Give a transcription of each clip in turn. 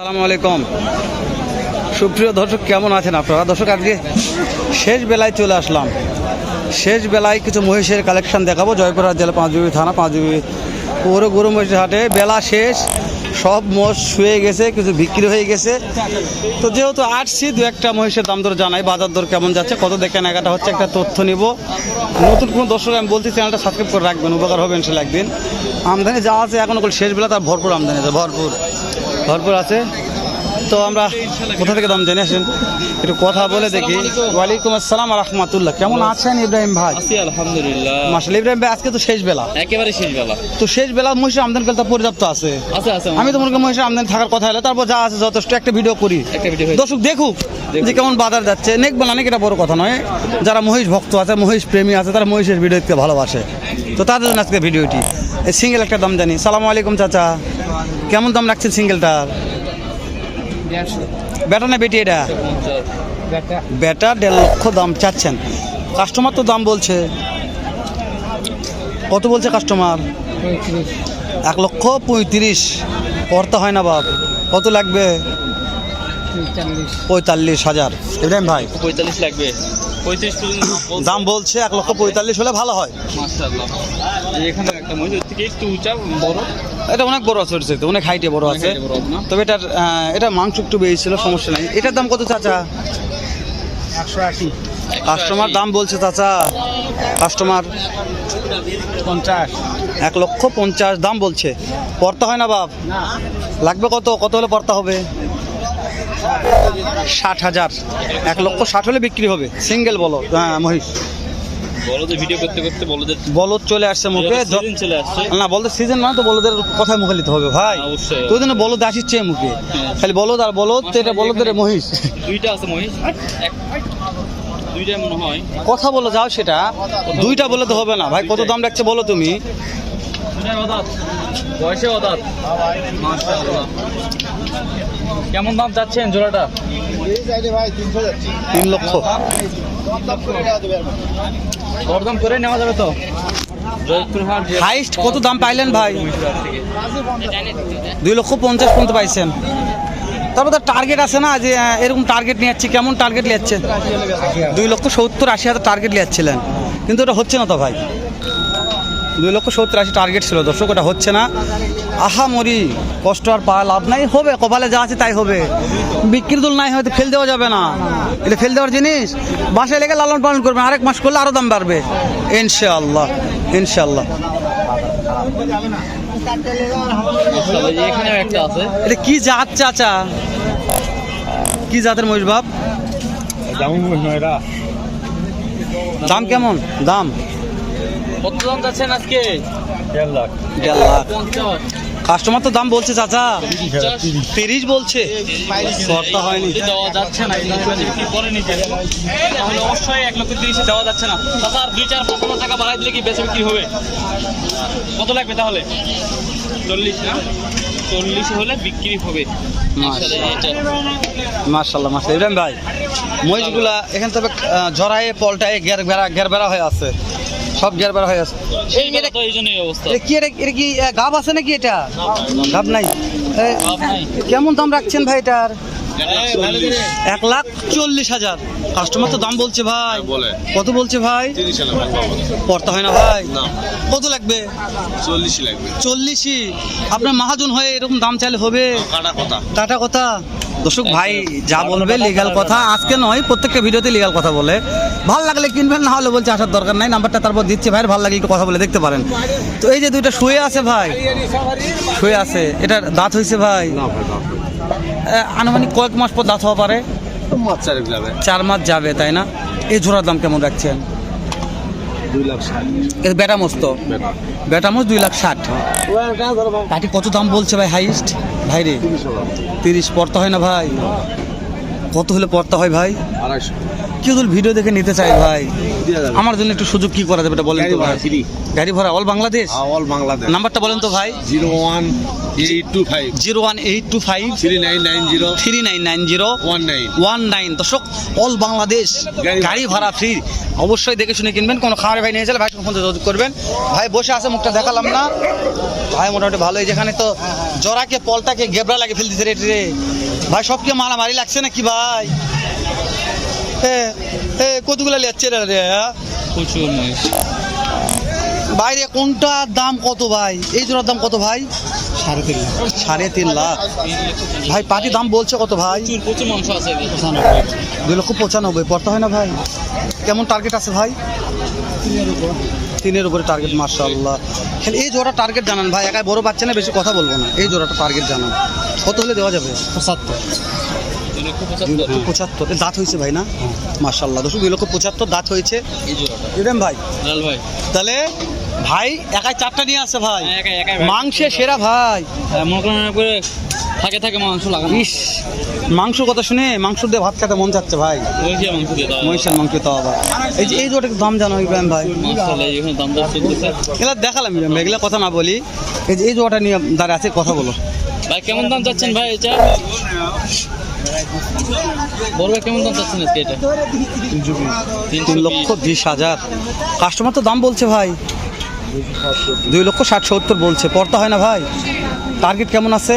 আসসালামু আলাইকুম। সুপ্রিয় দর্শক, কেমন আছেন আপনারা? দর্শক, আজকে শেষ বেলায় চলে আসলাম। শেষ বেলায় কিছু মহিষের কালেকশন দেখাবো। জয়পুরহাট জেলা পাঁচবিবি থানা পাঁচবিবি পৌর গরু মহিষের হাটে। বেলা শেষ, সব মোষ শুয়ে গেছে, কিছু বিক্রি হয়ে গেছে। তো যেহেতু আসছি, দু একটা মহিষের দাম দর জানাই, বাজার দর কেমন যাচ্ছে, কত দেখে নাগাটা হচ্ছে, একটা তথ্য নিব। নতুন কোনো দর্শক, আমি বলছি, চ্যানেলটা সাবস্ক্রাইব করে রাখবেন, উপকার হবে ইনশাল্লাহ একদিন। আমদানি যা আছে, এখন ওগুলো শেষ বেলা, তার ভরপুর আমদানি আছে, ভরপুর। ভরপুর আছে। তো আমরা কোথা থেকে দাম জেনে আসেন? একটু কথা বলে দেখি। ওয়ালাইকুম আসসালাম রহমতুল্লাহ। কেমন আছেন ইব্রাহিম ভাই? আলহামদুলিল্লাহ। মাসাল ইব্রাহিম ভাই আজকে তো শেষ বেলা। একেবারে শেষ বেলা। তো শেষ বেলা মহিষের আমদানি কালটা পর্যাপ্ত আছে। আমি তো মনে করি মহিষের আমদানি থাকার কথা হলে তারপর যা আছে যথেষ্ট একটা ভিডিও করি। দর্শক দেখুক যে কেমন বাজার যাচ্ছে। নেক বলা নাকি এটা বড় কথা নয়। যারা মহিষ ভক্ত আছে মহিষ প্রেমী আছে তারা মহিষের ভিডিও দেখতে ভালোবাসে। তো তাদের জন্য আজকে ভিডিওটি এই সিঙ্গেল একটা দাম জানি। সালাম আলাইকুম চাচা। কেমন দাম রাখছেন সিঙ্গেলটার বেটা না বেটি এটা? বেটা দেড় লক্ষ দাম চাচ্ছেন। কাস্টমার তো দাম বলছে। কত বলছে কাস্টমার? এক লক্ষ পঁয়ত্রিশ। পড়তে হয় না বাপ। কত লাগবে? পঁয়তাল্লিশ। হাজার। ইব্রাহিম ভাই। পঁয়তাল্লিশ লাগবে। দাম বলছে এক লক্ষ পঁয়তাল্লিশ হলে ভালো হয়। এখানে একটা থেকে একটু উঁচা বড়। এটা অনেক বড় আছে ওর অনেক হাইটে বড় আছে? তবে এটার এটা মাংস একটু বেশি ছিল সমস্যা নাই। এটার দাম কত চাচা? একশো আশি। কাস্টমার দাম বলছে চাচা কাস্টমার পঞ্চাশ। এক লক্ষ পঞ্চাশ দাম বলছে। পড়তে হয় না বাপ? লাগবে কত? কত হলে পড়তে হবে? ষাট হাজার। এক লক্ষ ষাট হলে বিক্রি হবে। সিঙ্গেল বলো। হ্যাঁ মহিষ। বলদের ভিডিও করতে করতে বলদের বলদ চলে আসছে মুখে চলে আসছে। না বলদের সিজন মানে তো বলদের কথায় মুখে নিতে হবে ভাই। অবশ্যই। বলদ আসিচ্ছে মুখে। খালি বলদ আর বলদ এটা বলদের মহিষ। দুইটা আছে মহিষ। মনে হয়। কথা বলে যাও সেটা। দুইটা বলে তো হবে না ভাই কত দাম রাখছে বলো তুমি? বয়সে অদাত। মাশাআল্লাহ। কেমন দাম চাচ্ছেন জোড়াটা? তিন লক্ষ। দরদাম করে নেওয়া যাবে তো? জয়পুরহাট হাইস্ট কত দাম পাইলেন ভাই? দুই লক্ষ পঞ্চাশ পর্যন্ত পাইছেন। তারপর তো টার্গেট আছে না যে এরকম টার্গেট নিয়ে যাচ্ছে কেমন টার্গেট নিয়ে যাচ্ছে? দুই লক্ষ সত্তর আশি হাজার টার্গেট নিয়ে যাচ্ছিলেন। কিন্তু ওটা হচ্ছে না তো ভাই। দুই লক্ষ সত্তর আশি টার্গেট ছিল। দর্শক ওটা হচ্ছে না। আহা মরি। কষ্ট আর পাওয়া লাভ নাই। হবে কপালে যা আছে তাই হবে। বিক্রি দুল নাই হয়তো ফেল দেওয়া যাবে না। এটা ফেল দেওয়ার জিনিস। বাসায় লেগে লালন পালন করবেন। আরেক মাস করলে আরও দাম বাড়বে। ইনশাআল্লাহ ইনশাআল্লাহ। এটা কি জাত চাচা? কি জাতের মহিষ বাপ? দাম কেমন? দাম? কত দাম যাচ্ছেন আজকে? দেড় লাখ। দেড় লাখ। কাস্টমার তো দাম বলছে চাচা। তিরিশ বলছে। শর্তা হয়নি। দেওয়া যাচ্ছে না বিক্রি করে নিতে। তাহলে অবশ্যই এক লক্ষ তিরিশে দেওয়া যাচ্ছে না। তাছাড়া দুই চার পাঁচ হাজার টাকা বাড়াই দিলে কি বেচে বিক্রি হবে? কত লাগবে তাহলে? চল্লিশ না? চল্লিশ হলে বিক্রি হবে। মার্শাল্লাহ মার্শাল ইব্রাহিম ভাই মহিষগুলা এখান থেকে জড়ায়ে পলটায় গের বেড়া গের বেড়া হয়ে আছে। সব গের বেড়া হয়ে আছে। কি এটা কি গাব আছে নাকি এটা? গাব নাই। নাই। কেমন দাম রাখছেন ভাই এটার? এক লাখ চল্লিশ হাজার। কাস্টমার তো দাম বলছে ভাই। বলে। কত বলছে ভাই। পড়তে হয় না ভাই। কত লাগবে? চল্লিশই লাগবে। চল্লিশই? আপনার মহাজন হয়ে এরকম দাম চাইলে হবে। কাটা কথা। টাটা কথা? দর্শক ভাই যা বলবে লিগাল কথা আজকে নয় প্রত্যেকটা ভিডিওতে লিগাল কথা বলে। ভালো লাগলে কিনবেন না হলে বলছে আসার দরকার নাই। নাম্বারটা তারপর দিচ্ছে ভাই ভালো লাগলে একটু কথা বলে দেখতে পারেন। তো এই যে দুইটা শুয়ে আছে ভাই শুয়ে আছে। এটার দাঁত হয়েছে ভাই। আনুমানিক কয়েক মাস পর দাঁত হওয়া পারে। মাছ চারেক যাবে। চার মাস যাবে তাই না? এই জোড়ার দাম কেমন রাখছেন? দুই লাখ ষাট। এ বেটা মস্ত বেটা। বেটা দুই লাখ ষাট। কাটি কত দাম বলছে ভাই হাইস্ট? ভাই রে। তিরিশ পড়তে হয় না ভাই? কত হলে পড়তে হয় ভাই? আড়াইশো। কেউ যদি ভিডিও দেখে নিতে চাই ভাই আমার জন্য একটু সুযোগ কি করা যাবে এটা বলেন তো ভাই। গাড়ি ভাড়া অল বাংলাদেশ অল বাংলাদেশ নাম্বারটা বলেন তো ভাই। Zero one zero one eight two five. Three nine nine zero. Three nine nine zero. One nine. One nine. দর্শক অল বাংলাদেশ গাড়ি- ভাড়া। ফ্রি অবশ্যই দেখে শুনে কিনবেন। কোনো খামারে ভাই নিয়ে গেলে ভাই ফোন যোগাযোগ করবেন। ভাই বসে আছে মুখটা দেখালাম না। ভাই মোটামুটি ভালোই যেখানে তো জরাকে পলটাকে গেবরা লাগে ফেল দিতে রে। ভাই সবকে মারামারি লাগছে নাকি ভাই? কতগুলো লেচ্ছে রে রে হ্যাঁ? প্রচুর মহিষ। বাইরে কোনটার দাম কত ভাই? এই জোড়ার দাম কত ভাই? সাড়ে তিন লাখ। সাড়ে তিন লাখ। ভাই পাটি দাম বলছে কত ভাই? প্রচুর মাংস আছে দুই লক্ষ পঁচানব্বই। পড়তে হয় না ভাই? কেমন টার্গেট আছে ভাই? তিনের উপরে। টার্গেট মার্শাল্লাহ খালি এই জোড়া টার্গেট জানান ভাই। একাই বড় বাচ্চা না বেশি কথা বলব না। এই জোড়াটা টার্গেট জানান। কত হলে দেওয়া যাবে? পঁচাত্তর। লক্ষ পঁচাত্তর। দাঁত হয়েছে ভাই না? মার্শাল্লাহ দশ দুই লক্ষ পঁচাত্তর দাঁত হয়েছে। ইরেম ভাই। ভাই। তাহলে ভাই একাই চারটা নিয়ে আসছে ভাই। হ্যাঁ, ভাই। মাংসে সেরা ভাই। হ্যাঁ, থাকে থাকে মাংস লাগানো। ইস মাংস কথা শুনে মাংস দিয়ে ভাত খেতে মন চাচ্ছে ভাই। মহিষের মাংস তো আবার। এই যে এই জোটা দাম জানো ইব্রাহিম ভাই? এগুলা দেখালাম ইব্রাহিম ভাই এগুলা কথা না বলি। এই যে এই জোটা নিয়ে দাঁড়িয়ে আছে কথা বলো। ভাই কেমন দাম চাচ্ছেন ভাই এটা? বড় কেমন দাম চাচ্ছেন আজকে এটা? তিন লক্ষ বিশ হাজার। কাস্টমার তো দাম বলছে ভাই। দুই লক্ষ ষাট সত্তর বলছে। পড়তে হয় না ভাই। টার্গেট কেমন আছে?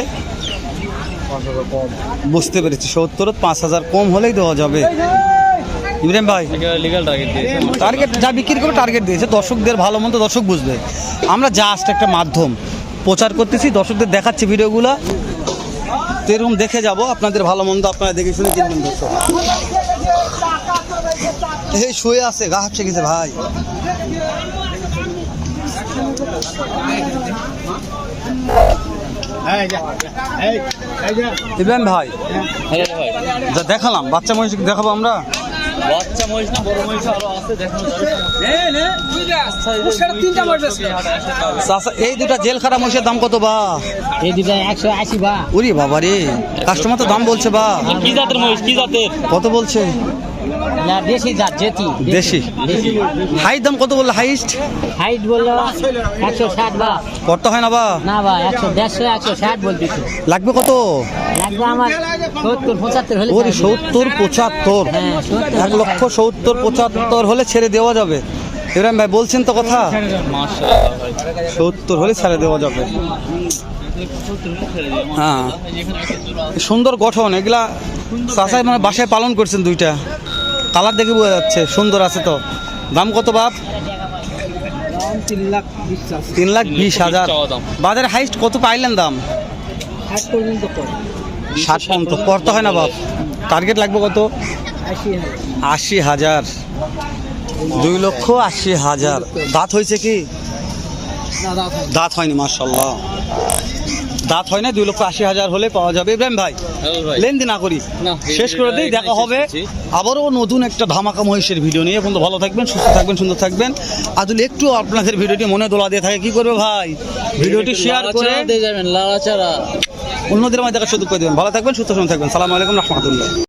বুঝতে পেরেছি। সত্তর পাঁচ হাজার কম হলেই দেওয়া যাবে। ইব্রাহিম ভাই টার্গেট যা বিক্রি করে টার্গেট দিয়েছে। দর্শকদের ভালো মন্দ দর্শক বুঝবে। আমরা জাস্ট একটা মাধ্যম প্রচার করতেছি। দর্শকদের দেখাচ্ছি ভিডিওগুলো তো এরকম দেখে যাব আপনাদের ভালো মন্দ আপনারা দেখে শুনে কিনবেন দর্শক। এই শুয়ে আছে গা হাঁপসে গেছে ভাই। ইব্রাহিম ভাই ভাই যা দেখালাম বাচ্চা মহিষ দেখাবো আমরা? বাচ্চা মহিষ না বড় মহিষ আরও আছে দেখানো যাবে। এই দুটা জেল খারাপ মহিষের দাম কত বা? এই দুটা একশো আশি বা। উরি বাবা রে কাস্টমার তো দাম বলছে বা। কি জাতের মহিষ? কি জাতের? কত বলছে? না দেশি জাত জেতি। দেশি। দেশি হাইট দাম কত বলল হাইস্ট? হাইট বলল একশো ষাট বা। করতে হয় না বা? না বা একশো দেড়শো একশো ষাট বলতেছে। লাগবে কত? লাগবে আমার সত্তর পঁচাত্তর হলে ওরে সত্তর পঁচাত্তর। হ্যাঁ, এক লক্ষ সত্তর পঁচাত্তর হলে ছেড়ে দেওয়া যাবে। ইব্রাহিম ভাই বলছেন তো কথা? সত্তর হলে ছেড়ে দেওয়া যাবে। হ্যাঁ। সুন্দর গঠন এগুলা চাষায় মানে বাসায় পালন করছেন দুইটা। কালার দেখে বোঝা যাচ্ছে সুন্দর আছে তো। দাম কত বাপ? তিন লাখ বিশ হাজার। বাজারে হাইস্ট কত পাইলেন দাম? ষাট পর্যন্ত করতে হয় না বাপ। টার্গেট লাগবে কত? আশি হাজার। দুই লক্ষ আশি হাজার। দাঁত হয়েছে কি? দাঁত হয়নি। মার্শাল্লাহ দাঁত হয় না দুই লক্ষ আশি হাজার হলে পাওয়া যাবে। ইব্রাহিম ভাই লেনদেন না করি। শেষ করে দিই দেখা হবে। আবারও নতুন একটা ধামাকা মহিষের ভিডিও নিয়ে। এখন ভালো থাকবেন সুস্থ থাকবেন সুন্দর থাকবেন। আর যদি একটু আপনাদের ভিডিওটি মনে দোলা দিয়ে থাকে কি করবে ভাই? ভিডিওটি শেয়ার করে দিয়ে যাবেন অন্যদের মাঝে দেখা সুযোগ করে দেবেন। ভালো থাকবেন সুস্থ সুন্দর থাকবেন। সালাম আলাইকুম রহমতুল্লাহ।